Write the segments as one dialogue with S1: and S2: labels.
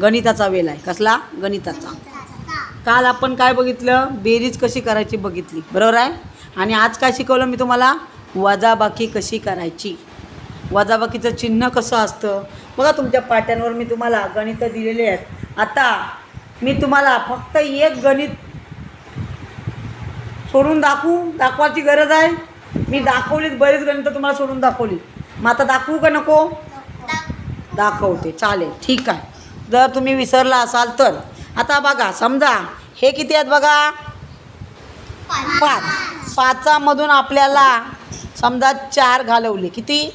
S1: गणिताचा वेल आहे. कसला? गणिताचा. काल आपण काय बघितलं? बेरीज कशी करायची बघितली. बरोबर आहे? आणि आज काय शिकवलं मी तुम्हाला? वजाबाकी कशी करायची? वजाबाकीचं चिन्ह कसं असतं? बघा तुमच्या पाट्यांवर मी तुम्हाला गणितं दिलेली आहेत. आता मी तुम्हाला फक्त एक गणित सोडून दाखवू? दाखवायची गरज आहे? मी दाखवलीत बरेच गणितं तुम्हाला सोडून दाखवली. मग आता दाखवू का नको? दाखवते. चालेल. ठीक आहे. जर तुम्ही विसरला असाल तर. आता बघा समजा हे किती आहेत बघा? पाच. पाचामधून आपल्याला समजा चार घालवले. किती?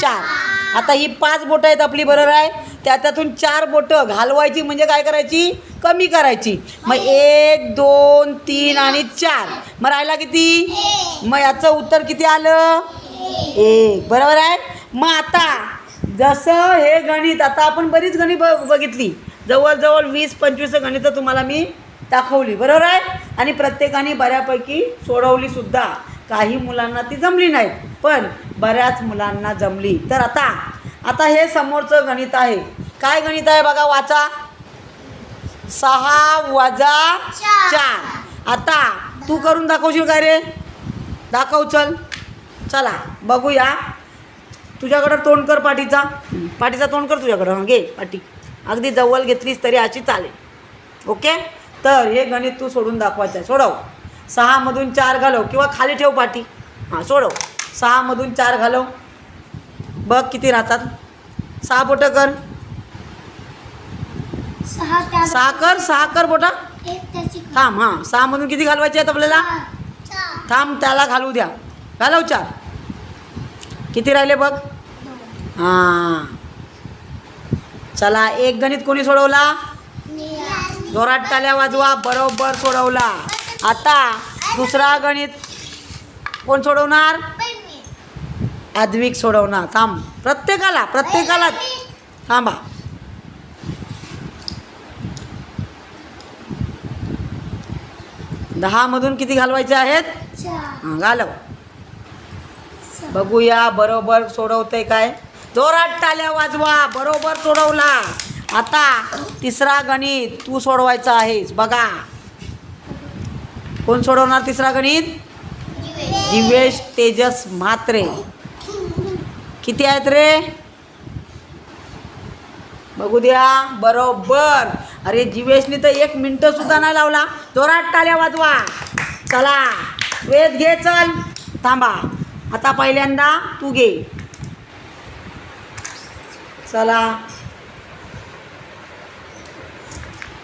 S1: चार. आता ही पाच बोटं आहेत आपली बरोबर आहे? त्याच्यातून चार बोटं घालवायची म्हणजे काय करायची? कमी करायची. मग एक दोन तीन आणि चार. मग राहिला किती? मग याचं उत्तर किती आलं? एक. बरोबर आहे? मग आता जसं हे गणित आता आपण बरीच गणित ब बघितली. जवळजवळ वीस पंचवीस गणितं तुम्हाला मी दाखवली. बरोबर आहे? आणि प्रत्येकाने बऱ्यापैकी सोडवली सुद्धा. काही मुलांना ती जमली नाहीत पण बऱ्याच मुलांना जमली. तर आता आता हे समोरचं गणित आहे. काय गणित आहे बघा वाचा. सहा वजा चार. आता तू करून दाखवशील काय रे? दाखव चल. चला बघूया. तुझ्याकडं तोंड कर पाठीचा. पाठीचा तोंड कर तुझ्याकडं. हं घे पाठी. अगदी जवळ घेतलीस तरी अशी चालेल. ओके? तर हे गणित तू सोडून दाखवायचं आहे सोडव. सहामधून चार घालव किंवा खाली ठेव पाठी. हां सोडव. सहामधून चार घालव. बघ किती राहतात. सहा बोटं कर.
S2: सहा
S1: कर सहा कर बोटा थांब हां. सहामधून किती घालवायचे आहेत आपल्याला? थांब त्याला घालू द्या. घालव चार. किती राहिले बघ? हां. चला एक गणित कोणी सोडवला? जोरात टाल्या वाजवा बरोबर सोडवला. आता दुसरा गणित कोण सोडवणार? आद्विक सोडवणार. थांब. प्रत्येकाला प्रत्येकाला. थांबा. दहामधून किती घालवायचे आहेत? घालव. बघूया बरोबर सोडवतंय काय? जोरात टाल्या वाजवा बरोबर सोडवला. आता तिसरा गणित तू सोडवायचा आहेस बघा. कोण सोडवणार तिसरा गणित? दिवेश तेजस म्हात्रे. किती आहेत रे? बघू द्या बरोबर. अरे जीवेशनी तर एक मिनटं सुद्धा नाही लावला. जोरात टाल्या वाजवा. चला वेध घे चल. थांबा. आता पहिल्यांदा तू घे. चला.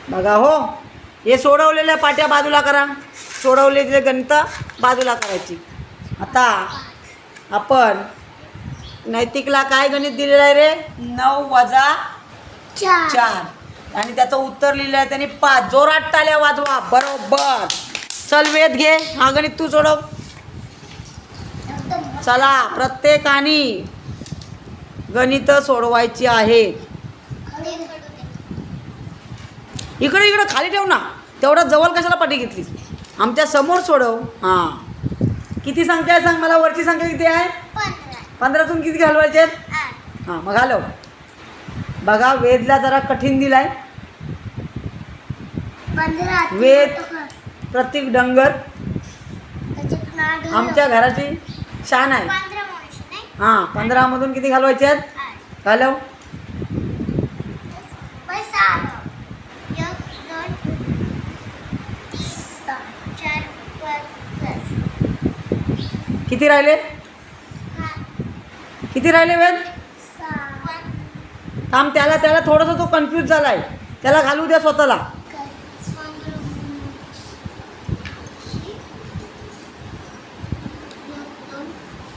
S1: बघा हो हे सोडवलेल्या पाट्या बाजूला करा. सोडवलेले गणित बाजूला करायची. आता आपण नैतिकला काय गणित दिलेलं आहे रे? नऊ वजा
S2: चार.
S1: आणि त्याचं उत्तर लिहिलं आहे त्यांनी पाच. जोरात टाल्या वाजवा. बरोबर. चल वेद घे. हा गणित तू सोडव. चला प्रत्येकाने गणित सोडवायची आहेत इकडे इकडे खाली ठेव ना. तेवढा जवळ कशाला पाठी घेतलीस? आमच्यासमोर सोडव. हां. किती संख्या आहे सांग मला? वरची संख्या किती आहे? पंधरातून किती घालवायचे आहेत? हां मग घालव. बघा वेदला जरा कठीण दिलाय. वेद. प्रत्येक डंगर. आमच्या घराची छान आहे.
S2: पंधरा
S1: हां पंधरामधून किती घालवायचे आहेत? घालव. किती राहिले? किती राहिले वेद? थांब त्याला त्याला थोडंसं तो कन्फ्यूज झाला आहे त्याला घालू द्या स्वतःला
S2: एक, दोन,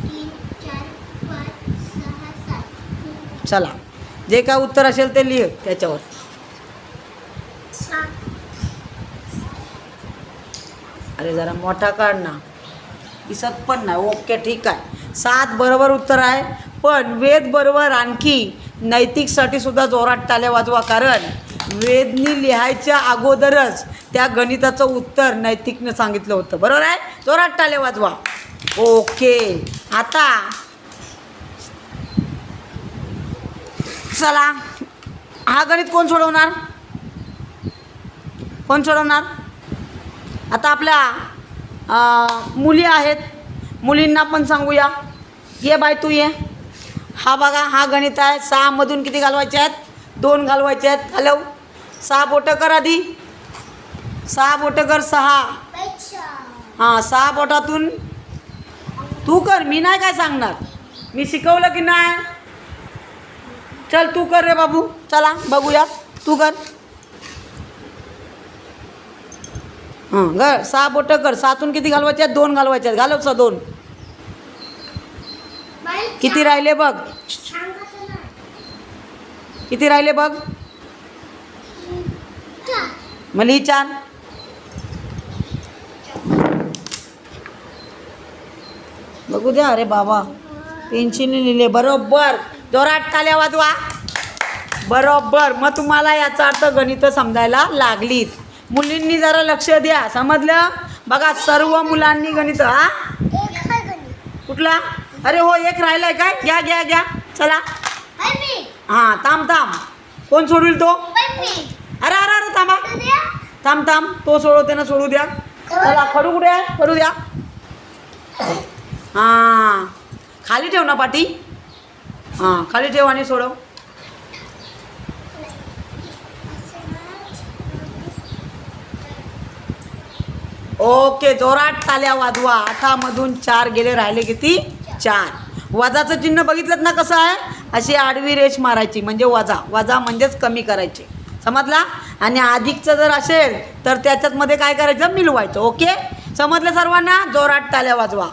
S2: तीन, चार, पाच, सहा, सात,
S1: चला. जे काय उत्तर असेल ते लिह त्याच्यावर. अरे जरा मोठा काढ ना. दिसत पण नाही. ओके ठीक आहे. सात बरोबर उत्तर आहे पण वेद बरोबर आणखी नैतिकसाठी सुद्धा जोरात टाल्या वाजवा कारण वेदनी लिहायच्या अगोदरच त्या गणिताचं उत्तर नैतिकनं सांगितलं होतं. बरोबर आहे? जोरात टाल्या वाजवा. ओके. आता चला. हा गणित कोण सोडवणार? कोण सोडवणार? आता आपल्या मुली आहेत. मुलींना पण सांगूया. ये बाय तू ये. हा बघा हा गणित आहे. सहामधून किती घालवायचे आहेत? दोन घालवायचे आहेत. हॅलो. सहा बोटं कर आधी. सहा बोटं कर सहा. हां सहा बोटातून. तू कर. मी नाही काय सांगणार. मी शिकवलं की नाही? चल तू कर रे बाबू. चला बघूया. तू कर. हां ग सहा बोटं कर. सातून किती घालवायचे आहेत? दोन घालवायचे आहेत. घालव सा दोन. किती राहिले बघ. किती राहिले बघ. मला ही छान बघू द्या. अरे बाबा पेन्शिलने लिहिले. बरोबर. जोरात टाल्या वाजवा. बरोबर. मग तुम्हाला याचा अर्थ गणित समजायला लागलीत. मुलींनी जरा लक्ष द्या. समजलं? बघा सर्व मुलांनी गणित हा? कुठला? अरे हो एक राहिलाय काय? घ्या घ्या घ्या. चला. हां थांब थांब. कोण सोडविल तो? अरे अरे अरे थांबा. थांब थांब. तो सोडवते ना सोडू द्या. चला खडू कुठे? खडू द्या. हां. खाली ठेव ना पाटी. हां खाली ठेव आणि सोडव. ओके जोरात ताल्या वाजवा. आठामधून चार गेले राहिले किती? चार. वजाचं चिन्ह बघितलं ना कसं आहे? अशी आडवी रेष मारायची म्हणजे वजा. वजा म्हणजेच कमी करायचे. समजला? आणि अधिकचं जर असेल तर त्याच्यात मध्ये काय करायचं? मिलवायचं. ओके? समजलं सर्वांना? जोरात ताल्या वाजवा.